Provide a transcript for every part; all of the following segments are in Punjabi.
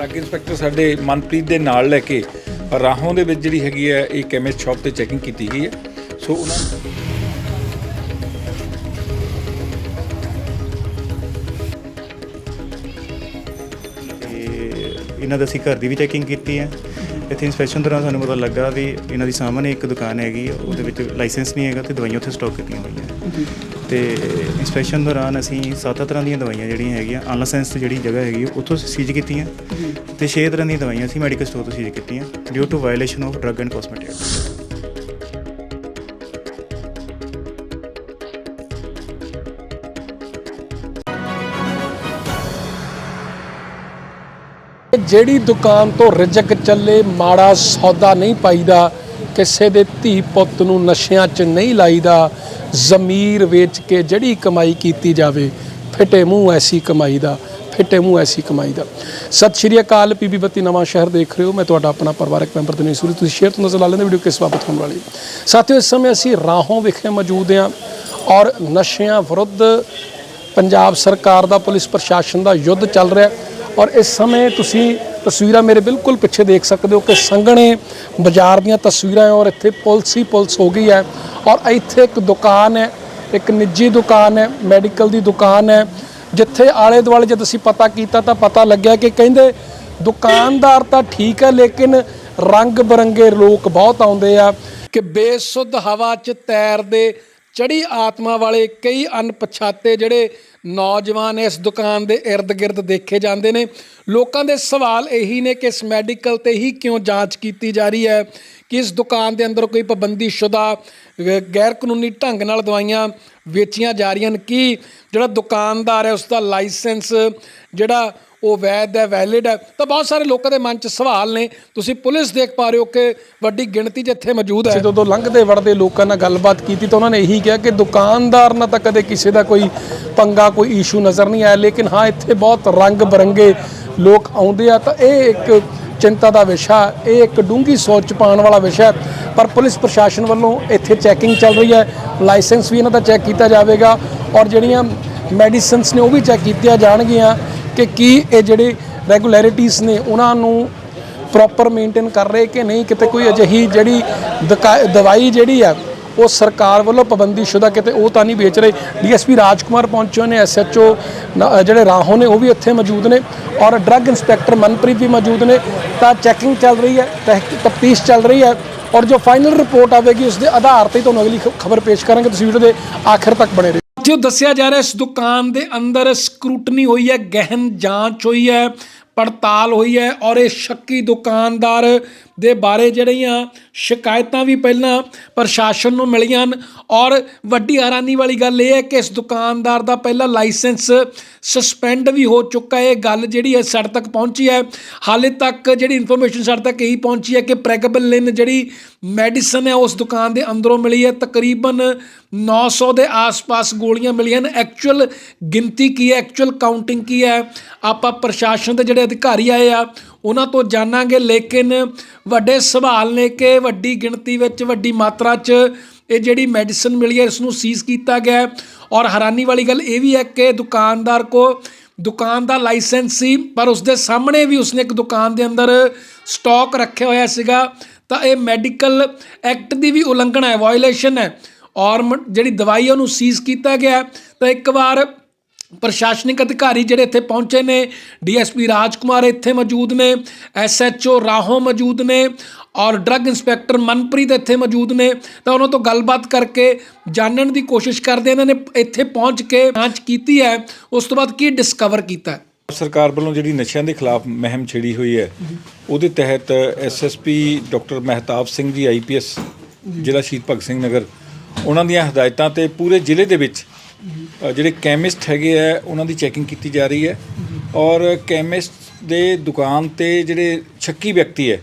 ਡਰੱਗ ਇੰਸਪੈਕਟਰ ਸਾਡੇ ਮਨਪ੍ਰੀਤ ਦੇ ਨਾਲ ਲੈ ਕੇ ਰਾਹੋਂ ਦੇ ਵਿੱਚ ਜਿਹੜੀ ਹੈਗੀ ਹੈ ਇਹ ਕੈਮਿਸਟ ਸ਼ਾਪ ਤੇ ਚੈਕਿੰਗ ਕੀਤੀ ਗਈ ਹੈ। ਸੋ ਉਹਨਾਂ ਇਹਨਾਂ ਦਾ ਅਸੀਂ ਘਰ ਦੀ ਵੀ ਚੈਕਿੰਗ ਕੀਤੀ ਹੈ। ਇੱਥੇ ਇਨਸਪੈਕਸ਼ਨ ਦੌਰਾਨ ਸਾਨੂੰ ਪਤਾ ਲੱਗਾ ਵੀ ਇਹਨਾਂ ਦੀ ਸਾਹਮਣੇ ਇੱਕ ਦੁਕਾਨ ਹੈਗੀ ਆ, ਉਹਦੇ ਵਿੱਚ ਲਾਇਸੈਂਸ ਨਹੀਂ ਹੈਗਾ ਤੇ ਦਵਾਈਆਂ ਉੱਥੇ ਸਟਾਕ ਕੀਤੀਆਂ ਹੋਈਆਂ। ਤੇ ਇਨਸਪੈਕਸ਼ਨ ਦੌਰਾਨ ਅਸੀਂ ਸੱਤ ਤਰ੍ਹਾਂ ਦੀਆਂ ਦਵਾਈਆਂ ਜਿਹੜੀਆਂ ਹੈਗੀਆਂ ਅਨਲਾਇਸੈਂਸ ਜਿਹੜੀ ਜਗ੍ਹਾ ਹੈਗੀ ਆ, ਉੱਥੋਂ ਸੀਜ਼ ਕੀਤੀਆਂ ਤੇ ਛੇ ਤਰ੍ਹਾਂ ਦੀਆਂ ਦਵਾਈਆਂ ਅਸੀਂ ਮੈਡੀਕਲ ਸਟੋਰ ਤੋਂ ਸੀਜ਼ ਕੀਤੀਆਂ due to violation of drug and cosmetic ਜਿਹੜੀ ਦੁਕਾਨ ਤੋਂ ਰਿਜਕ ਚੱਲੇ ਮਾੜਾ ਸੌਦਾ ਨਹੀਂ ਪਾਈਦਾ ਕਿਸੇ ਦੇ ਧੀ ਪੁੱਤ ਨੂੰ ਨਸ਼ਿਆਂ 'ਚ ਨਹੀਂ ਲਾਈਦਾ ਜ਼ਮੀਰ ਵੇਚ ਕੇ ਜਿਹੜੀ ਕਮਾਈ ਕੀਤੀ ਜਾਵੇ, ਫਿੱਟੇ ਮੂੰਹ ਐਸੀ ਕਮਾਈ ਦਾ, ਫਿੱਟੇ ਮੂੰਹ ਐਸੀ ਕਮਾਈ ਦਾ। ਸਤਿ ਸ਼੍ਰੀ ਅਕਾਲ ਪੀਬੀ ਬੱਤੀ ਨਵਾਂ ਸ਼ਹਿਰ ਦੇਖ ਰਹੇ ਹੋ। ਮੈਂ ਤੁਹਾਡਾ ਆਪਣਾ ਪਰਿਵਾਰਕ ਮੈਂਬਰ ਦਿਨੇ ਸੂਰੀ। ਤੁਸੀਂ ਸ਼ੇਅਰ ਤੋਂ ਨਜ਼ਰ ਲਾ ਲੈਂਦੇ ਵੀਡੀਓ ਕਿਸ ਬਾਬਤ ਹੋਣ ਵਾਲੀ। ਹੈ। ਸਾਥੀਓ, ਇਸ ਸਮੇਂ ਅਸੀਂ ਰਾਹੋਂ ਵਿਖੇ ਮੌਜੂਦ ਹਾਂ ਔਰ ਨਸ਼ਿਆਂ ਵਿਰੁੱਧ ਪੰਜਾਬ ਸਰਕਾਰ ਦਾ, ਪੁਲਿਸ ਪ੍ਰਸ਼ਾਸਨ ਦਾ ਯੁੱਧ ਚੱਲ ਰਿਹਾ। ਔਰ ਇਸ ਸਮੇਂ ਤੁਸੀਂ ਤਸਵੀਰਾਂ ਮੇਰੇ ਬਿਲਕੁਲ ਪਿੱਛੇ ਦੇਖ ਸਕਦੇ ਹੋ ਕਿ ਸੰਘਣੇ ਬਾਜ਼ਾਰ ਦੀਆਂ ਤਸਵੀਰਾਂ ਹੈ ਔਰ ਇੱਥੇ ਪੁਲਿਸ ਹੀ ਪੁਲਿਸ ਹੋ ਗਈ ਹੈ। ਔਰ ਇੱਥੇ ਇੱਕ ਦੁਕਾਨ ਹੈ, ਇੱਕ ਨਿੱਜੀ ਦੁਕਾਨ ਹੈ, ਮੈਡੀਕਲ ਦੀ ਦੁਕਾਨ ਹੈ। ਜਿੱਥੇ ਆਲੇ ਦੁਆਲੇ ਜਦ ਅਸੀਂ ਪਤਾ ਕੀਤਾ ਤਾਂ ਪਤਾ ਲੱਗਿਆ ਕਿ ਕਹਿੰਦੇ ਦੁਕਾਨਦਾਰ ਤਾਂ ਠੀਕ ਹੈ, ਲੇਕਿਨ ਰੰਗ ਬਰੰਗੇ ਲੋਕ ਬਹੁਤ ਆਉਂਦੇ ਆ ਕਿ ਬੇਸੁੱਧ ਹਵਾ 'ਚ ਤੈਰਦੇ ਚੜੀ ਆਤਮਾ ਵਾਲੇ ਕਈ ਅਣਪਛਾਤੇ ਜਿਹੜੇ ਨੌਜਵਾਨ ਇਸ ਦੁਕਾਨ ਦੇ ird-gird ਦੇਖੇ ਜਾਂਦੇ ਨੇ। ਲੋਕਾਂ ਦੇ ਸਵਾਲ ਇਹੀ ਨੇ ਕਿ ਇਸ ਮੈਡੀਕਲ ਤੇ ਹੀ ਕਿਉਂ ਜਾਂਚ ਕੀਤੀ ਜਾ ਰਹੀ ਹੈ ਕਿ ਇਸ ਦੁਕਾਨ ਦੇ ਅੰਦਰ ਕੋਈ ਪਾਬੰਦੀਸ਼ੁਦਾ ਗੈਰ ਕਾਨੂੰਨੀ ਢੰਗ ਨਾਲ ਦਵਾਈਆਂ ਵੇਚੀਆਂ ਜਾ ਰਹੀਆਂ ਹਨ। ਕੀ ਜਿਹੜਾ ਦੁਕਾਨਦਾਰ ਹੈ ਉਸ ਦਾ ਲਾਇਸੈਂਸ ਜਿਹੜਾ ਉਹ ਵੈਧ ਹੈ ਵੈਲਿਡ ਹੈ। ਤਾਂ ਬਹੁਤ ਸਾਰੇ ਲੋਕਾਂ ਦੇ ਮਨ 'ਚ ਸਵਾਲ ਨੇ। ਤੁਸੀਂ ਪੁਲਿਸ ਦੇਖ ਪਾ ਰਹੇ ਹੋ ਕਿ ਵੱਡੀ ਗਿਣਤੀ 'ਚ ਇੱਥੇ ਮੌਜੂਦ ਹੈ। ਜਦੋਂ ਲੰਘਦੇ ਵੜਦੇ ਲੋਕਾਂ ਨਾਲ ਗੱਲਬਾਤ ਕੀਤੀ ਤਾਂ ਉਹਨਾਂ ਨੇ ਇਹੀ ਕਿਹਾ ਕਿ ਦੁਕਾਨਦਾਰ ਨਾਲ ਤਾਂ ਕਦੇ ਕਿਸੇ ਦਾ ਕੋਈ ਪੰਗਾ, ਕੋਈ ਇਸ਼ੂ ਨਜ਼ਰ ਨਹੀਂ ਆਇਆ। ਲੇਕਿਨ ਹਾਂ, ਇੱਥੇ ਬਹੁਤ ਰੰਗ ਬਰੰਗੇ ਲੋਕ ਆਉਂਦੇ ਆ। ਤਾਂ ਇਹ ਇੱਕ ਚਿੰਤਾ ਦਾ ਵਿਸ਼ਾ, ਇਹ ਇੱਕ ਡੂੰਗੀ ਸੋਚ ਪਾਉਣ ਵਾਲਾ ਵਿਸ਼ਾ ਪਰ ਪੁਲਿਸ ਪ੍ਰਸ਼ਾਸਨ ਵੱਲੋਂ ਇੱਥੇ ਚੈਕਿੰਗ ਚੱਲ ਰਹੀ ਹੈ। ਲਾਇਸੈਂਸ ਵੀ ਇਹਨਾਂ ਦਾ ਚੈੱਕ ਕੀਤਾ ਜਾਵੇਗਾ। ਔਰ ਜਿਹੜੀਆਂ ਮੈਡੀਸਿਨਸ ਨੇ ਉਹ ਵੀ ਚੈੱਕ ਕੀਤੀਆਂ ਜਾਣਗੀਆਂ। ਕਿ ਕੀ ਇਹ ਜਿਹੜੇ ਰੈਗੂਲੈਰਿਟੀਜ਼ ਨੇ, ਉਹਨਾਂ ਨੂੰ ਪ੍ਰੋਪਰ ਮੇਨਟੇਨ ਕਰ ਰਹੇ ਕਿ ਨਹੀਂ? ਕਿਤੇ ਕੋਈ ਅਜਿਹੀ ਜਿਹੜੀ ਦਕਾ- ਦਵਾਈ ਜਿਹੜੀ ਆ, ਉਹ ਸਰਕਾਰ ਵੱਲੋਂ ਪਾਬੰਦੀਸ਼ੁਦਾ ਕਿਤੇ ਉਹ ਤਾਂ ਨਹੀਂ ਵੇਚ ਰਹੇ? ਡੀਐਸਪੀ ਰਾਜਕੁਮਾਰ ਪਹੁੰਚੇ ਹੋਏ ਨੇ ਐਸਐਚਓ ਜਿਹੜੇ ਰਾਹੋਂ ਨੇ, ਉਹ ਵੀ ਇੱਥੇ ਮੌਜੂਦ ਨੇ ਔਰ ਡਰੱਗ ਇੰਸਪੈਕਟਰ ਮਨਪ੍ਰੀਤ ਵੀ ਮੌਜੂਦ ਨੇ। ਤਾਂ ਚੈਕਿੰਗ ਚੱਲ ਰਹੀ ਹੈ ਤਫਤੀਸ਼ ਚੱਲ ਰਹੀ ਹੈ ਔਰ ਜੋ ਫਾਈਨਲ ਰਿਪੋਰਟ ਆਵੇਗੀ ਉਸ ਦੇ ਆਧਾਰ ਤੇ ਤੁਹਾਨੂੰ ਅਗਲੀ ਖਬਰ ਪੇਸ਼ ਕਰਾਂਗੇ। ਤੁਸੀਂ ਵੀਡੀਓ ਦੇ ਆਖਿਰ ਤੱਕ ਬਣੇ ਰਹੋ। ਜੋ ਦੱਸਿਆ ਜਾ ਰਿਹਾ ਇਸ ਦੁਕਾਨ ਦੇ ਅੰਦਰ ਸਕਰੂਟਨੀ ਹੋਈ ਹੈ, ਗਹਿਨ ਜਾਂਚ ਹੋਈ ਹੈ, ਪੜਤਾਲ ਹੋਈ ਹੈ ਔਰ ਇਹ ਸ਼ੱਕੀ ਦੁਕਾਨਦਾਰ ਦੇ ਬਾਰੇ ਜਿਹੜੀਆਂ ਸ਼ਿਕਾਇਤਾਂ ਵੀ ਪਹਿਲਾਂ ਪ੍ਰਸ਼ਾਸਨ ਨੂੰ ਮਿਲੀਆਂ ਹਨ। ਔਰ ਵੱਡੀ ਹੈਰਾਨੀ ਵਾਲੀ ਗੱਲ ਇਹ ਹੈ ਕਿ ਇਸ ਦੁਕਾਨਦਾਰ ਦਾ ਪਹਿਲਾ ਲਾਇਸੈਂਸ ਸਸਪੈਂਡ ਵੀ ਹੋ ਚੁੱਕਾ ਹੈ। ਇਹ ਗੱਲ ਜਿਹੜੀ ਹੈ ਸਾਡੇ ਤੱਕ ਪਹੁੰਚੀ ਹੈ। ਹਾਲੇ ਤੱਕ ਜਿਹੜੀ ਇਨਫੋਰਮੇਸ਼ਨ ਸਾਡੇ ਤੱਕ ਇਹੀ ਪਹੁੰਚੀ ਹੈ ਕਿ ਪ੍ਰੈਗਬਲ ਲਿਨ ਜਿਹੜੀ ਮੈਡੀਸਨ ਹੈ, ਉਸ ਦੁਕਾਨ ਦੇ ਅੰਦਰੋਂ ਮਿਲੀ ਹੈ। ਤਕਰੀਬਨ 900 ਦੇ ਆਸ-ਪਾਸ ਗੋਲੀਆਂ ਮਿਲੀਆਂ ਨੇ ਐਕਚੁਅਲ ਗਿਣਤੀ ਕੀ ਹੈ? ਐਕਚੁਅਲ ਕਾਊਂਟਿੰਗ ਕੀ ਹੈ? ਆਪਾਂ ਪ੍ਰਸ਼ਾਸਨ ਦੇ ਜਿਹੜੇ ਅਧਿਕਾਰੀ ਆਏ ਆ ਉਹਨਾਂ ਤੋਂ ਜਾਣਾਂਗੇ, ਲੇਕਿਨ ਵੱਡੇ ਸਵਾਲ ਨੇ ਕਿ ਵੱਡੀ ਗਿਣਤੀ ਵਿੱਚ, ਵੱਡੀ ਮਾਤਰਾ 'ਚ ਇਹ ਜਿਹੜੀ ਮੈਡੀਸਨ ਮਿਲੀ ਹੈ ਇਸ ਨੂੰ ਸੀਜ਼ ਕੀਤਾ ਗਿਆ ਔਰ ਹੈਰਾਨੀ ਵਾਲੀ ਗੱਲ ਇਹ ਵੀ ਹੈ ਕਿ ਦੁਕਾਨਦਾਰ ਕੋ ਦੁਕਾਨ ਦਾ ਲਾਇਸੈਂਸ ਸੀ, ਪਰ ਉਸ ਦੇ ਸਾਹਮਣੇ ਵੀ ਉਸਨੇ ਇੱਕ ਦੁਕਾਨ ਦੇ ਅੰਦਰ ਸਟਾਕ ਰੱਖਿਆ ਹੋਇਆ ਸੀਗਾ। ਤਾਂ ਇਹ ਮੈਡੀਕਲ ਐਕਟ ਦੀ ਵੀ ਉਲੰਘਣਾ ਹੈ ਵਾਇਓਲੇਸ਼ਨ ਹੈ। ਔਰ ਮ- ਜਿਹੜੀ ਦਵਾਈ ਉਹਨੂੰ ਸੀਜ਼ ਕੀਤਾ ਗਿਆ ਤਾਂ ਇੱਕ ਵਾਰ ਪ੍ਰਸ਼ਾਸਨਿਕ ਅਧਿਕਾਰੀ ਜਿਹੜੇ ਇੱਥੇ ਪਹੁੰਚੇ ਨੇ ਡੀਐਸਪੀ ਰਾਜਕੁਮਾਰ ਇੱਥੇ ਮੌਜੂਦ ਨੇ ਐਸਐਚਓ ਰਾਹੋਂ ਮੌਜੂਦ ਨੇ ਔਰ ਡਰੱਗ ਇੰਸਪੈਕਟਰ ਮਨਪ੍ਰੀਤ ਇੱਥੇ ਮੌਜੂਦ ਨੇ। ਤਾਂ ਉਹਨਾਂ ਤੋਂ ਗੱਲਬਾਤ ਕਰਕੇ ਜਾਣਨ ਦੀ ਕੋਸ਼ਿਸ਼ ਕਰਦੇ ਇਹਨਾਂ ਨੇ ਇੱਥੇ ਪਹੁੰਚ ਕੇ ਜਾਂਚ ਕੀਤੀ ਹੈ। ਉਸ ਤੋਂ ਬਾਅਦ ਕੀ ਡਿਸਕਵਰ ਕੀਤਾ ਹੈ? ਸਰਕਾਰ ਵੱਲੋਂ ਜਿਹੜੀ ਨਸ਼ਿਆਂ ਦੇ ਖਿਲਾਫ ਮੁਹਿੰਮ ਛੇੜੀ ਹੋਈ ਹੈ ਉਹਦੇ ਤਹਿਤ SSP doctor Mehtab Singh ji IPS ਜ਼ਿਲ੍ਹਾ ਸ਼ਹੀਦ ਭਗਤ ਸਿੰਘ ਨਗਰ ਉਹਨਾਂ ਦੀਆਂ ਹਦਾਇਤਾਂ ਤੇ ਪੂਰੇ ਜ਼ਿਲ੍ਹੇ ਦੇ ਵਿੱਚ ਜਿਹੜੇ ਕੈਮਿਸਟ ਹੈਗੇ ਆ, ਉਹਨਾਂ ਦੀ ਚੈਕਿੰਗ ਕੀਤੀ ਜਾ ਰਹੀ ਹੈ। ਔਰ ਕੈਮਿਸਟ ਦੇ ਦੁਕਾਨ ਤੇ ਜਿਹੜੇ ਛੱਕੀ ਵਿਅਕਤੀ ਹੈ,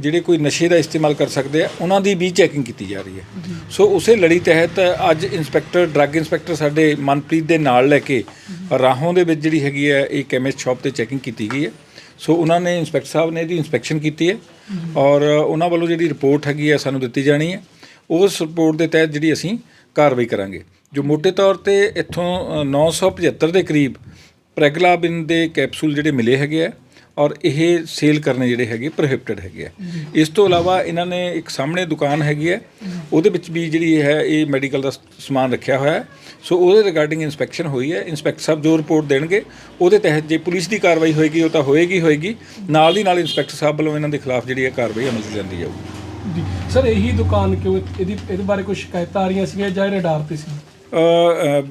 ਜਿਹੜੇ ਕੋਈ ਨਸ਼ੇ ਦਾ ਇਸਤੇਮਾਲ ਕਰ ਸਕਦੇ ਆ, ਉਹਨਾਂ ਦੀ ਵੀ ਚੈਕਿੰਗ ਕੀਤੀ ਜਾ ਰਹੀ ਹੈ। ਸੋ ਉਸੇ ਲੜੀ ਤਹਿਤ ਅੱਜ ਇੰਸਪੈਕਟਰ ਡਰੱਗ ਇੰਸਪੈਕਟਰ ਸਾਡੇ ਮਨਪ੍ਰੀਤ ਦੇ ਨਾਲ ਲੈ ਕੇ ਰਾਹੋਂ ਦੇ ਵਿੱਚ ਜਿਹੜੀ ਹੈਗੀ ਹੈ, ਇਹ ਕੈਮਿਸਟ ਸ਼ਾਪ ਤੇ ਚੈਕਿੰਗ ਕੀਤੀ ਗਈ ਹੈ। ਸੋ ਉਹਨਾਂ ਨੇ ਇੰਸਪੈਕਟਰ ਸਾਹਿਬ ਨੇ ਇਹਦੀ ਇਨਸਪੈਕਸ਼ਨ ਕੀਤੀ ਹੈ ਔਰ ਉਹਨਾਂ ਵੱਲੋਂ ਜਿਹੜੀ ਰਿਪੋਰਟ ਹੈਗੀ ਹੈ, ਸਾਨੂੰ ਦਿੱਤੀ ਜਾਣੀ ਹੈ। ਉਸ ਰਿਪੋਰਟ ਦੇ ਤਹਿਤ ਜਿਹੜੀ ਅਸੀਂ ਕਾਰਵਾਈ ਕਰਾਂਗੇ। ਜੋ ਮੋٹے ਤੌਰ ਤੇ ਇੱਥੋਂ ਅ, 975 ਦੇ ਕਰੀਬ ਪ੍ਰੈਗਲਾਬਿਨ ਦੇ ਕੈਪਸੂਲ ਜਿਹੜੇ ਮਿਲੇ ਹੈਗੇ ਆ ਔਰ ਇਹ ਸੇਲ ਕਰਨੇ ਜਿਹੜੇ ਹੈਗੇ ਪ੍ਰੋਹਿਬਿਟਡ ਹੈਗੇ ਆ। ਇਸ ਤੋਂ ਇਲਾਵਾ ਇਹਨਾਂ ਨੇ ਇੱਕ ਸਾਹਮਣੇ ਦੁਕਾਨ ਹੈਗੀ ਹੈ ਉਹਦੇ ਵਿੱਚ ਵੀ ਜਿਹੜੀ ਹੈ ਇਹ ਮੈਡੀਕਲ ਦਾ ਸਮਾਨ ਰੱਖਿਆ ਹੋਇਆ। ਹੈ ਸੋ ਉਹਦੇ ਰਿਗਾਰਡਿੰਗ ਇਨਸਪੈਕਸ਼ਨ ਹੋਈ ਹੈ ਇਨਸਪੈਕਟਰ ਸਾਹਿਬ ਜੋ ਰਿਪੋਰਟ ਦੇਣਗੇ ਉਹਦੇ ਤਹਿਤ ਜੇ ਪੁਲਿਸ ਦੀ ਕਾਰਵਾਈ ਹੋਏਗੀ ਉਹ ਤਾਂ ਹੋਏਗੀ ਹੋਏਗੀ। ਨਾਲ ਦੀ ਨਾਲ ਇਨਸਪੈਕਟਰ ਸਾਹਿਬ ਵੱਲੋਂ ਇਹਨਾਂ ਦੇ ਖਿਲਾਫ ਜਿਹੜੀ ਹੈ ਕਾਰਵਾਈ ਅਮਲ 'ਚ ਲਿਆਂਦੀ ਜਾਊਗੀ। ਜੀ। ਸਰ ਇਹੀ ਦੁਕਾਨ ਕਿਉਂ ਇਹਦੀ ਇਹਦੇ ਬਾਰੇ ਕੁਝ ਸ਼ਿਕਾਇਤਾਂ ਆ ਰਹੀਆਂ ਸੀਗੀਆਂ ਜਾਂ ਇਹ ਰਡਾਰ ਤੇ ਸੀ?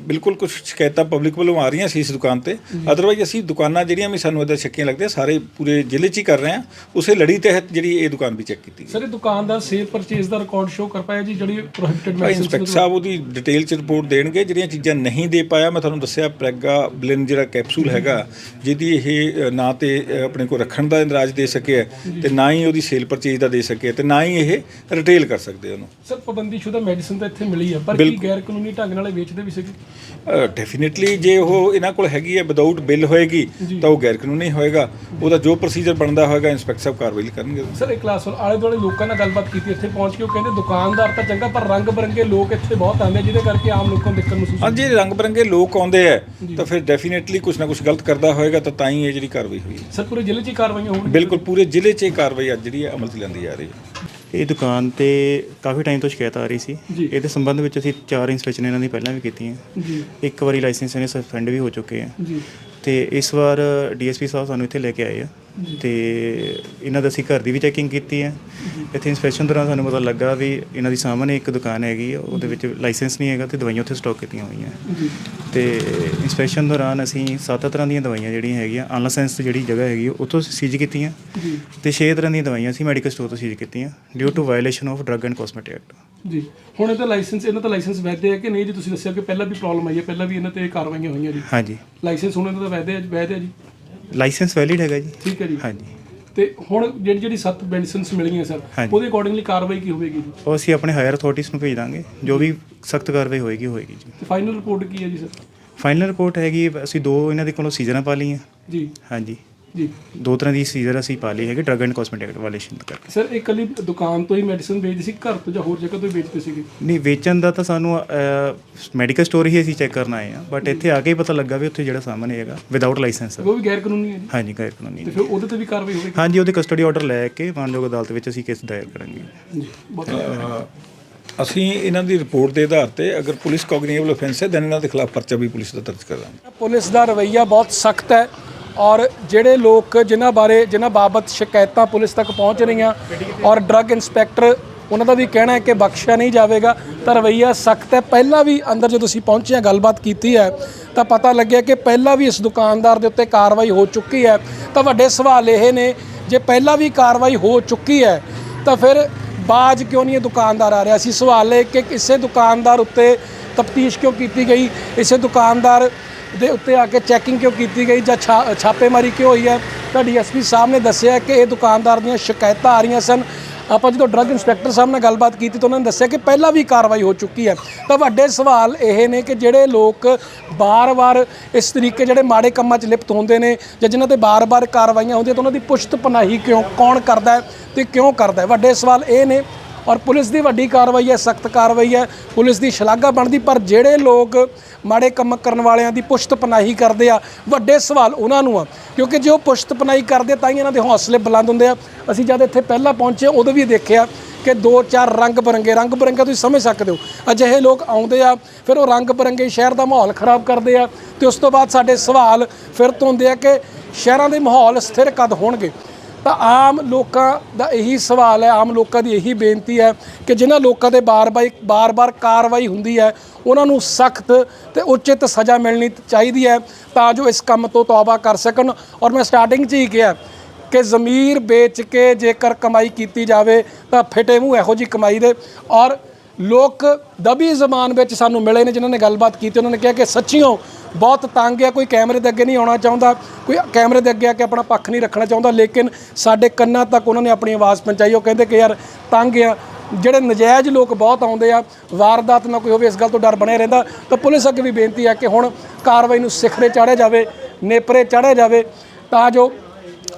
ਬਿਲਕੁਲ ਕੁਝ ਸ਼ਿਕਾਇਤਾਂ ਪਬਲਿਕ ਵੱਲੋਂ ਆ ਰਹੀਆਂ ਸੀ ਇਸ ਦੁਕਾਨ ਤੇ। ਅਦਰਵਾਈਜ਼ ਅਸੀਂ ਦੁਕਾਨਾਂ ਜਿਹੜੀਆਂ ਵੀ ਸਾਨੂੰ ਇਹਦਾ ਸ਼ੱਕੀਆਂ ਲੱਗਦੀਆਂ ਸਾਰੇ ਪੂਰੇ ਜ਼ਿਲ੍ਹੇ 'ਚ ਹੀ ਕਰ ਰਹੇ ਹਾਂ। ਉਸੇ ਲੜੀ ਤਹਿਤ ਜਿਹੜੀ ਇਹ ਦੁਕਾਨ ਵੀ ਚੈੱਕ ਕੀਤੀ ਗਈ। ਸਰ ਇਹ ਦੁਕਾਨਦਾਰ ਸੇਲ ਪਰਚੇਜ਼ ਦਾ ਰਿਕਾਰਡ ਸ਼ੋ ਕਰ ਪਾਇਆ ਜੀ ਜਿਹੜੀ ਪ੍ਰੋਹਿਬਿਟਡ ਭਾਈ ਇੰਸਪੈਕਟਰ ਸਾਹਿਬ ਉਹਦੀ ਡਿਟੇਲ ਚ ਰਿਪੋਰਟ ਦੇਣਗੇ ਜਿਹੜੀਆਂ ਚੀਜ਼ਾਂ ਨਹੀਂ ਦੇ ਪਾਇਆ ਮੈਂ ਤੁਹਾਨੂੰ ਦੱਸਿਆ ਪ੍ਰੈਗਾ ਬਲਿਨ ਜਿਹੜਾ ਕੈਪਸੂਲ ਹੈਗਾ ਜਿਹਦੀ ਇਹ ਨਾ ਤੇ ਆਪਣੇ ਕੋਲ ਰੱਖਣ ਦਾ ਇੰਦਰਾਜ ਦੇ ਸਕੇ ਤੇ ਨਾ ਹੀ ਉਹਦੀ ਸੇਲ ਪਰਚੇਜ ਦਾ ਦੇ ਸਕੇ ਤੇ ਨਾ ਹੀ ਇਹ ਰਿਟੇਲ ਕਰ ਸਕਦੇ ਉਹਨੂੰ। ਸਰ ਪਾਬੰਦੀਸ਼ੁਦਾ ਮੈਡੀਸਿਨ ਤਾਂ ਇੱਥੇ ਮਿਲੀ ਹੈ ਪਰ ਕੀ ਗੈਰ ਕਾਨੂੰਨੀ ਢੰਗ ਨਾਲ ਵੇਚਦੇ ਵੀ ਸੀਗੇ? ਡੈਫੀਨਿਟਲੀ ਜੇ ਉਹ ਇਹਨਾਂ ਕੋਲ ਹੈਗੀ ਹੈ ਵਿਦਆਊਟ ਬਿੱਲ ਹੋਏਗੀ ਤਾਂ ਉਹ ਗੈਰ ਕਾਨੂੰਨੀ ਹੋਏਗਾ। ਉਹਦਾ ਜੋ ਪ੍ਰੋਸੀਜਰ ਬਣਦਾ ਹੋਏਗਾ ਇੰਸਪੈਕਟਰ ਸਾਹਿਬ ਕਾਰਵਾਈ ਕਰਨਗੇ। ਸਰ ਇਹ ਕਲਾਸ ਵਾਲ ਆਲੇ ਦੁਆਲੇ ਲੋਕਾਂ ਨਾਲ ਗੱਲਬਾਤ ਕੀਤੀ ਇੱਥੇ ਪਹੁੰਚ ਕੇ ਉਹ ਕਹਿੰਦੇ ਦੁਕਾਨਦਾਰ ਤਾਂ ਚੰਗਾ ਪਰ ਰੰਗ ਬਰੰਗੇ ਲੋਕ ਇੱਥੇ ਬਹੁਤ ਆਉਂਦੇ ਜਿਹਦੇ ਕਰਕੇ ਆਮ ਲੋਕਾਂ ਨੂੰ ਦਿੱਕਤ ਮਹਿਸੂਸ ਹਾਂਜੀ ਰੰਗ ਬਰੰਗੇ ਲੋਕ ਆਉਂਦੇ ਆ ਤਾਂ ਫਿਰ ਡੈਫੀਨਿਟਲੀ ਕੁਝ ਨਾ ਕੁਝ ਗਲਤ ਕਰਦਾ ਹੋਏਗਾ ਤਾਂ ਤਾਂ ਹੀ ਇਹ ਜਿਹੜੀ ਕਾਰਵਾਈ ਹੋਈ ਹੈ। ਸਰ ਪੂਰੇ ਜ਼ਿਲ੍ਹੇ 'ਚ ਹੀ ਕਾਰਵਾਈਆਂ ਹੋਣਗੀਆਂ? ਬਿਲਕੁਲ ਪੂਰੇ ਜ਼ਿਲ੍ਹੇ 'ਚ ਇਹ ਕਾਰਵਾਈ ਅੱਜ ਜਿਹੜੀ ਹੈ ਅਮਲ 'ਚ ਲਿਆਂਦੀ ਜਾ ਰਹੀ ਹੈ। ਇਹ ਦੁਕਾਨ ਤੇ ਕਾਫੀ ਟਾਈਮ ਤੋਂ ਸ਼ਿਕਾਇਤ ਆ ਰਹੀ ਸੀ। ਜੀ। ਇਹਦੇ ਸੰਬੰਧ ਵਿੱਚ ਅਸੀਂ ਚਾਰ ਇਨਸਪੈਕਸ਼ਨ ਇਹਨਾਂ ਦੀ ਪਹਿਲਾਂ ਵੀ ਕੀਤੀਆਂ। ਜੀ। ਇੱਕ ਵਾਰੀ ਲਾਇਸੈਂਸ ਇਹਨੇ ਸਸਪੈਂਡ ਵੀ ਹੋ ਚੁੱਕੇ ਆ। ਜੀ। ਤੇ ਇਸ ਵਾਰ ਡੀਐਸਪੀ ਸਾਹਿਬ ਸਾਨੂੰ ਇੱਥੇ ਲੈ ਕੇ ਆਏ ਆ। ਤੇ ਇਹਨਾਂ ਦਾ ਅਸੀਂ ਘਰ ਦੀ ਵੀ ਚੈਕਿੰਗ ਕੀਤੀ ਹੈ ਇੱਥੇ ਇਨਸਪੈਕਸ਼ਨ ਦੌਰਾਨ ਸਾਨੂੰ ਪਤਾ ਲੱਗਾ ਵੀ ਇਹਨਾਂ ਦੀ ਸਾਹਮਣੇ ਇੱਕ ਦੁਕਾਨ ਹੈਗੀ ਆ ਉਹਦੇ ਵਿੱਚ ਲਾਇਸੈਂਸ ਨਹੀਂ ਹੈਗਾ ਤੇ ਦਵਾਈਆਂ ਉੱਥੇ ਸਟਾਕ ਕੀਤੀਆਂ ਹੋਈਆਂ। ਤੇ ਇਨਸਪੈਕਸ਼ਨ ਦੌਰਾਨ ਅਸੀਂ ਸੱਤ ਤਰ੍ਹਾਂ ਦੀਆਂ ਦਵਾਈਆਂ ਜਿਹੜੀਆਂ ਹੈਗੀਆਂ ਅਨਲਾਇਸੈਂਸ ਜਿਹੜੀ ਜਗ੍ਹਾ ਹੈਗੀ ਉੱਥੋਂ ਸੀਜ਼ ਕੀਤੀਆਂ। ਤੇ ਛੇ ਤਰ੍ਹਾਂ ਦੀਆਂ ਦਵਾਈਆਂ ਅਸੀਂ ਮੈਡੀਕਲ ਸਟੋਰ ਤੋਂ ਸੀਜ਼ ਕੀਤੀਆਂ due to violation of drug and cosmetic act ਜੀ। ਹੁਣ ਇਹਦਾ ਲਾਇਸੈਂਸ ਇਹਨਾਂ ਦਾ ਲਾਇਸੈਂਸ ਵੈਧ ਹੈ ਕਿ ਨਹੀਂ? ਜੀ ਤੁਸੀਂ ਦੱਸਿਆ ਕਿ ਪਹਿਲਾਂ ਵੀ ਪ੍ਰੋਬਲਮ ਆਈ ਹੈ ਪਹਿਲਾਂ ਵੀ ਇਹਨਾਂ ਤੇ ਕਾਰਵਾਈਆਂ ਹੋਈਆਂ ਜੀ। ਹਾਂਜੀ। ਲਾਇਸੈਂਸ ਹੁਣ ਇਹਨਾਂ ਦਾ ਵੈਧ ਹੈ ਜੀ ਲਾਇਸੈਂਸ ਵੈਲਿਡ ਹੈਗਾ ਜੀ। ਠੀਕ ਹੈ ਜੀ। ਹਾਂਜੀ। ਤੇ ਹੁਣ ਜਿਹੜੀ ਜਿਹੜੀ ਸੱਤ ਮੈਡੀਸਿਨਸ ਮਿਲੀਆਂ ਸਰ ਹਾਂਜੀ। ਉਹਦੇ ਅਕੋਰਡਿੰਗਲੀ ਕਾਰਵਾਈ ਕੀ ਹੋਵੇਗੀ ਜੀ? ਉਹ ਅਸੀਂ ਆਪਣੇ ਹਾਇਰ ਅਥਾਰਟੀਜ਼ ਨੂੰ ਭੇਜ ਦਾਂਗੇ ਜੋ ਵੀ ਸਖਤ ਕਾਰਵਾਈ ਹੋਏਗੀ ਹੋਏਗੀ ਜੀ। ਤੇ ਫਾਈਨਲ ਰਿਪੋਰਟ ਕੀ ਹੈ ਜੀ ਸਰ? ਫਾਈਨਲ ਰਿਪੋਰਟ ਹੈਗੀ ਅਸੀਂ ਦੋ ਇਹਨਾਂ ਦੇ ਕੋਲੋਂ ਸੀਜ਼ਰਾਂ ਪਾ ਲਈਆਂ। ਜੀ। ਹਾਂਜੀ। ਜੀ। ਦੋ ਤਰ੍ਹਾਂ ਦੀ ਸੀਜ਼ਰ ਅਸੀਂ ਪਾ ਲਈ ਹੈਗੀ ਡਰੱਗ ਐਂਡ ਕਾਸਮੈਟਿਕ ਵਾਇਓਲੇਸ਼ਨ ਕਰਕੇ। ਸਰ ਇਹ ਕੱਲੀ ਦੁਕਾਨ ਤੋਂ ਹੀ ਮੈਡੀਸਿਨ ਵੇਚਦੇ ਸੀ ਘਰ ਤੋਂ ਜਾਂ ਹੋਰ ਜਗ੍ਹਾ ਤੋਂ ਹੀ ਵੇਚਦੇ ਸੀਗੇ? ਨਹੀਂ ਵੇਚਣ ਦਾ ਤਾਂ ਸਾਨੂੰ ਮੈਡੀਕਲ ਸਟੋਰ ਹੀ ਅਸੀਂ ਚੈੱਕ ਕਰਨ ਆਏ ਆ ਬਟ ਇੱਥੇ ਆ ਕੇ ਹੀ ਪਤਾ ਲੱਗਾ ਵੀ ਉੱਥੇ ਜਿਹੜਾ ਸਾਹਮਣੇ ਹੈਗਾ ਵਿਦਆਊਟ ਲਾਇਸੈਂਸ ਉਹ ਵੀ ਗੈਰ ਕਾਨੂੰਨੀ ਹੈ ਜੀ? ਹਾਂਜੀ ਗੈਰ ਕਾਨੂੰਨੀ ਤੇ ਫਿਰ ਉਹਦੇ ਤੇ ਵੀ ਕਾਰਵਾਈ ਹੋਵੇਗੀ? ਹਾਂਜੀ ਉਹਦੇ ਕਸਟਡੀ ਆਰਡਰ ਲੈ ਕੇ ਮਾਨਯੋਗ ਅਦਾਲਤ ਵਿੱਚ ਅਸੀਂ ਕੇਸ ਦਾਇਰ ਕਰਾਂਗੇ। ਜੀ ਬਹੁਤ ਅਸੀਂ ਇਹਨਾਂ ਦੀ ਰਿਪੋਰਟ ਦੇ ਆਧਾਰ ਤੇ ਅਗਰ ਪੁਲਿਸ ਕੋਗਨੀਬਲ ਆਫੈਂਸ ਹੈ ਦੈਨ ਇਹਨਾਂ ਦੇ ਖਿਲਾਫ ਪਰਚਾ ਵੀ ਪੁਲਿਸ ਦਾ ਦਰਜ ਕਰਾਂਗੇ। ਪੁਲਿਸ ਦਾ ਰਵੱਈਆ ਬਹੁਤ ਸਖਤ ਹੈ। ਔਰ ਜਿਹੜੇ ਲੋਕ ਜਿਨ੍ਹਾਂ ਬਾਰੇ, ਜਿਨ੍ਹਾਂ ਬਾਬਤ ਸ਼ਿਕਾਇਤਾਂ ਪੁਲਿਸ ਤੱਕ ਪਹੁੰਚ ਰਹੀਆਂ ਔਰ ਡਰੱਗ ਇਨਸਪੈਕਟਰ ਉਹਨਾਂ ਦਾ ਵੀ ਕਹਿਣਾ ਹੈ ਕਿ ਬਖਸ਼ਿਆ ਨਹੀਂ ਜਾਵੇਗਾ। ਤਾਂ ਰਵੱਈਆ ਸਖਤ ਹੈ। ਪਹਿਲਾਂ ਵੀ ਅੰਦਰ ਜਦੋਂ ਅਸੀਂ ਪਹੁੰਚੇ ਹਾਂ, ਗੱਲਬਾਤ ਕੀਤੀ ਹੈ, ਤਾਂ ਪਤਾ ਲੱਗਿਆ ਕਿ ਪਹਿਲਾਂ ਵੀ ਇਸ ਦੁਕਾਨਦਾਰ ਦੇ ਉੱਤੇ ਕਾਰਵਾਈ ਹੋ ਚੁੱਕੀ ਹੈ। ਤਾਂ ਵੱਡੇ ਸਵਾਲ ਇਹ ਨੇ, ਜੇ ਪਹਿਲਾਂ ਵੀ ਕਾਰਵਾਈ ਹੋ ਚੁੱਕੀ ਹੈ, ਤਾਂ ਫਿਰ ਬਾਜ ਕਿਉਂ ਨਹੀਂ ਇਹ ਦੁਕਾਨਦਾਰ ਆ ਰਿਹਾ? ਅਸੀਂ ਸਵਾਲ ਇਹ ਕਿ ਕਿਸੇ ਦੁਕਾਨਦਾਰ ਉੱਤੇ ਤਫਤੀਸ਼ ਕਿਉਂ ਕੀਤੀ ਗਈ? ਇਸੇ ਦੁਕਾਨਦਾਰ ਦੇ ਉੱਤੇ ਆ ਕੇ ਚੈਕਿੰਗ ਕਿਉਂ ਕੀਤੀ ਗਈ ਜਾਂ ਛਾ- ਛਾਪੇਮਾਰੀ ਕਿਉਂ ਹੋਈ ਹੈ? ਤਾਂ ਡੀਐਸਪੀ ਸਾਹਿਬ ਨੇ ਦੱਸਿਆ ਕਿ ਇਹ ਦੁਕਾਨਦਾਰ ਦੀਆਂ ਸ਼ਿਕਾਇਤਾਂ ਆ ਰਹੀਆਂ ਸਨ। ਆਪਾਂ ਜਦੋਂ ਡਰੱਗ ਇੰਸਪੈਕਟਰ ਸਾਹਿਬ ਨਾਲ ਗੱਲਬਾਤ ਕੀਤੀ ਤਾਂ ਉਹਨਾਂ ਨੇ ਦੱਸਿਆ ਕਿ ਪਹਿਲਾਂ ਵੀ ਕਾਰਵਾਈ ਹੋ ਚੁੱਕੀ ਹੈ। ਤਾਂ ਵੱਡੇ ਸਵਾਲ ਇਹ ਨੇ ਕਿ ਜਿਹੜੇ ਲੋਕ ਬਾਰ-ਬਾਰ ਇਸ ਤਰੀਕੇ ਜਿਹੜੇ ਮਾੜੇ ਕੰਮਾਂ 'ਚ ਲਿਪਤ ਹੁੰਦੇ ਨੇ ਜਾਂ ਜਿਨ੍ਹਾਂ ਤੇ ਬਾਰ-ਬਾਰ ਕਾਰਵਾਈਆਂ ਹੁੰਦੀਆਂ ਤਾਂ ਉਹਨਾਂ ਦੀ ਪੁਸ਼ਤ ਪਨਾਹੀ ਕਿਉਂ, ਕੌਣ ਕਰਦਾ ਹੈ ਤੇ ਕਿਉਂ ਕਰਦਾ ਵੱਡੇ ਸਵਾਲ ਇਹ ਨੇ ਔਰ ਪੁਲਿਸ ਦੀ ਵੱਡੀ ਕਾਰਵਾਈ ਹੈ, ਸਖਤ ਕਾਰਵਾਈ ਹੈ। ਪੁਲਿਸ ਦੀ ਸ਼ਲਾਘਾ ਬਣਦੀ, ਪਰ ਜਿਹੜੇ ਲੋਕ ਮਾੜੇ ਕੰਮ ਕਰਨ ਵਾਲਿਆਂ ਦੀ ਪੁਸ਼ਤਪਨਾਹੀ ਕਰਦੇ ਆ, ਵੱਡੇ ਸਵਾਲ ਉਹਨਾਂ ਨੂੰ ਆ। ਕਿਉਂਕਿ ਜੇ ਉਹ ਪੁਸ਼ਤਪਨਾਹੀ ਕਰਦੇ, ਤਾਂ ਹੀ ਇਹਨਾਂ ਦੇ ਹੌਸਲੇ ਬੁਲੰਦ ਹੁੰਦੇ ਆ। ਅਸੀਂ ਜਦ ਇੱਥੇ ਪਹਿਲਾਂ ਪਹੁੰਚੇ, ਉਦੋਂ ਵੀ ਦੇਖਿਆ ਕਿ ਦੋ ਚਾਰ ਰੰਗ ਬਰੰਗੇ, ਰੰਗ ਬਰੰਗਾ ਤੁਸੀਂ ਸਮਝ ਸਕਦੇ ਹੋ। ਅਜਿਹੇ ਲੋਕ ਆਉਂਦੇ ਆ, ਫਿਰ ਉਹ ਰੰਗ ਬਰੰਗੇ ਸ਼ਹਿਰ ਦਾ ਮਾਹੌਲ ਖਰਾਬ ਕਰਦੇ ਆ, ਤੇ ਉਸ ਤੋਂ ਬਾਅਦ ਸਾਡੇ ਸਵਾਲ ਫਿਰ ਤੋਂ ਹੁੰਦੇ ਆ ਕਿ ਸ਼ਹਿਰਾਂ ਦੇ ਮਾਹੌਲ ਸਥਿਰ ਕਦ ਹੋਣਗੇ? ਤਾਂ ਆਮ ਲੋਕਾਂ ਦਾ ਇਹੀ ਸਵਾਲ ਹੈ, ਆਮ ਲੋਕਾਂ ਦੀ ਇਹੀ ਬੇਨਤੀ ਹੈ ਕਿ ਜਿਨ੍ਹਾਂ ਲੋਕਾਂ ਦੇ ਬਾਰ-ਬਾਰ ਬਾਰ-ਬਾਰ ਕਾਰਵਾਈ ਹੁੰਦੀ ਹੈ, ਉਹਨਾਂ ਨੂੰ ਸਖਤ ਤੇ ਉਚਿਤ ਸਜ਼ਾ ਮਿਲਣੀ ਚਾਹੀਦੀ ਹੈ ਤਾਂ ਜੋ ਇਸ ਕੰਮ ਤੋਂ ਤੌਬਾ ਕਰ ਸਕਣ। ਔਰ ਮੈਂ ਸਟਾਰਟਿੰਗ 'ਚ ਹੀ ਕਿਹਾ ਕਿ ਜ਼ਮੀਰ ਵੇਚ ਕੇ ਜੇਕਰ ਕਮਾਈ ਕੀਤੀ ਜਾਵੇ ਤਾਂ ਫਿਟੇ ਮੂੰਹ ਇਹੋ ਜੀ ਕਮਾਈ ਦੇ। ਔਰ ਲੋਕ ਦਬੀ ਜ਼ਮਾਨ ਵਿੱਚ ਸਾਨੂੰ ਮਿਲੇ ਨੇ, ਜਿਨ੍ਹਾਂ ਨੇ ਗੱਲਬਾਤ ਕੀਤੀ, ਉਹਨਾਂ ਨੇ ਕਿਹਾ ਕਿ ਸੱਚੀਓ ਬਹੁਤ ਤੰਗ ਆ, ਕੋਈ ਕੈਮਰੇ ਦੇ ਅੱਗੇ ਨਹੀਂ ਆਉਣਾ ਚਾਹੁੰਦਾ, ਕੋਈ ਕੈਮਰੇ ਦੇ ਅੱਗੇ ਆ ਕੇ ਆਪਣਾ ਪੱਖ ਨਹੀਂ ਰੱਖਣਾ ਚਾਹੁੰਦਾ, ਲੇਕਿਨ ਸਾਡੇ ਕੰਨਾਂ ਤੱਕ ਉਹਨਾਂ ਨੇ ਆਪਣੀ ਆਵਾਜ਼ ਪਹੁੰਚਾਈ, ਉਹ ਕਹਿੰਦੇ ਕਿ ਯਾਰ ਤੰਗ ਆ, ਜਿਹੜੇ ਨਜਾਇਜ਼ ਲੋਕ ਬਹੁਤ ਆਉਂਦੇ ਆ, ਵਾਰਦਾਤ ਨਾ ਕੋਈ ਹੋਵੇ, ਇਸ ਗੱਲ ਤੋਂ ਡਰ ਬਣਿਆ ਰਹਿੰਦਾ, ਤਾਂ ਪੁਲਿਸ ਅੱਗੇ ਵੀ ਬੇਨਤੀ ਆ ਕਿ ਹੁਣ ਕਾਰਵਾਈ ਨੂੰ ਸਿਖਰੇ ਚਾੜਿਆ ਜਾਵੇ, ਨੇਪਰੇ ਚਾੜਿਆ ਜਾਵੇ, ਤਾਂ ਜੋ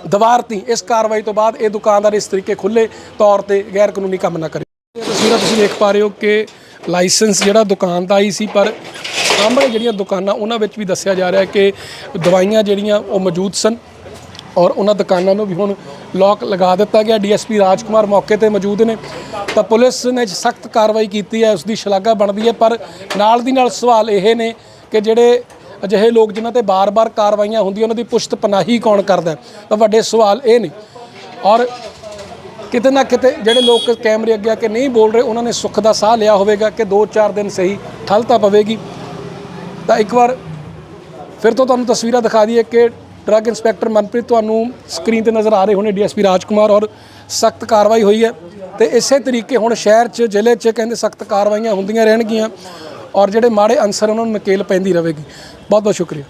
ਦਵਾਰਤੀ ਇਸ ਕਾਰਵਾਈ ਤੋਂ ਬਾਅਦ ਇਹ ਦੁਕਾਨਦਾਰ ਇਸ ਤਰੀਕੇ ਖੁੱਲੇ ਤੌਰ ਤੇ ਗੈਰ ਕਾਨੂੰਨੀ ਕੰਮ ਨਾ ਕਰੇ। ਤਸਵੀਰਾਂ ਤੁਸੀਂ ਦੇਖ ਪਾ ਰਹੇ ਹੋ ਕਿ ਲਾਇਸੈਂਸ ਜਿਹੜਾ ਦੁਕਾਨ ਦਾ ਹੀ ਸੀ, ਪਰ ਸਾਹਮਣੇ ਜਿਹੜੀਆਂ ਦੁਕਾਨਾਂ ਉਹਨਾਂ ਵਿੱਚ ਵੀ ਦੱਸਿਆ ਜਾ ਰਿਹਾ ਹੈ ਕਿ ਦਵਾਈਆਂ ਜਿਹੜੀਆਂ ਉਹ ਮੌਜੂਦ ਸਨ ਔਰ ਉਹਨਾਂ ਦੁਕਾਨਾਂ ਨੂੰ ਵੀ ਹੁਣ ਲੋਕ ਲਗਾ ਦਿੱਤਾ ਗਿਆ। ਡੀਐਸਪੀ ਰਾਜਕੁਮਾਰ ਮੌਕੇ ਤੇ ਮੌਜੂਦ ਨੇ। ਤਾਂ ਪੁਲਿਸ ਨੇ ਸਖਤ ਕਾਰਵਾਈ ਕੀਤੀ ਹੈ ਉਸ ਦੀ ਸ਼ਲਾਘਾ ਬਣਦੀ ਹੈ, ਪਰ ਨਾਲ ਦੀ ਨਾਲ ਸਵਾਲ ਇਹ ਨੇ ਕਿ ਜਿਹੜੇ ਅਜਿਹੇ ਲੋਕ ਜਿਨ੍ਹਾਂ ਤੇ ਬਾਰ-ਬਾਰ ਕਾਰਵਾਈਆਂ ਹੁੰਦੀਆਂ, ਉਹਨਾਂ ਦੀ ਪੁਸ਼ਤ ਪਨਾਹੀ ਕੌਣ ਕਰਦਾ ਤਾਂ ਵੱਡੇ ਸਵਾਲ ਇਹ ਨੇ। ਔਰ ਕਿਤੇ ਨਾ ਕਿਤੇ ਜਿਹੜੇ ਲੋਕ ਕੈਮਰੇ ਅੱਗੇ ਆ ਕੇ ਨਹੀਂ ਬੋਲ ਰਹੇ, ਉਹਨਾਂ ਨੇ ਸੁੱਖ ਦਾ ਸਾਹ ਲਿਆ ਹੋਵੇਗਾ ਕਿ 2-4 ਦਿਨ ਸਹੀ, ਠੱਲ ਪਵੇਗੀ। ਤਾਂ ਇੱਕ ਵਾਰ ਫਿਰ ਤੋਂ ਤੁਹਾਨੂੰ ਤਸਵੀਰਾਂ ਦਿਖਾ ਦਈਏ ਕਿ ਡਰੱਗ ਇੰਸਪੈਕਟਰ ਮਨਪ੍ਰੀਤ ਤੁਹਾਨੂੰ ਸਕਰੀਨ ਤੇ ਨਜ਼ਰ ਆ ਰਹੇ ਹੋਣੇ ਡੀਐਸਪੀ ਰਾਜਕੁਮਾਰ ਔਰ ਸਖਤ ਕਾਰਵਾਈ ਹੋਈ ਹੈ ਤੇ ਇਸੇ ਤਰੀਕੇ ਹੁਣ ਸ਼ਹਿਰ 'ਚ, ਜ਼ਿਲ੍ਹੇ 'ਚ ਕਹਿੰਦੇ ਸਖਤ ਕਾਰਵਾਈਆਂ ਹੁੰਦੀਆਂ ਰਹਿਣਗੀਆਂ ਔਰ ਜਿਹੜੇ ਮਾੜੇ ਅਨਸਰ ਉਹਨਾਂ ਨੂੰ ਨਕੇਲ ਪੈਂਦੀ ਰਹੇਗੀ। ਬਹੁਤ ਬਹੁਤ ਸ਼ੁਕਰੀਆ।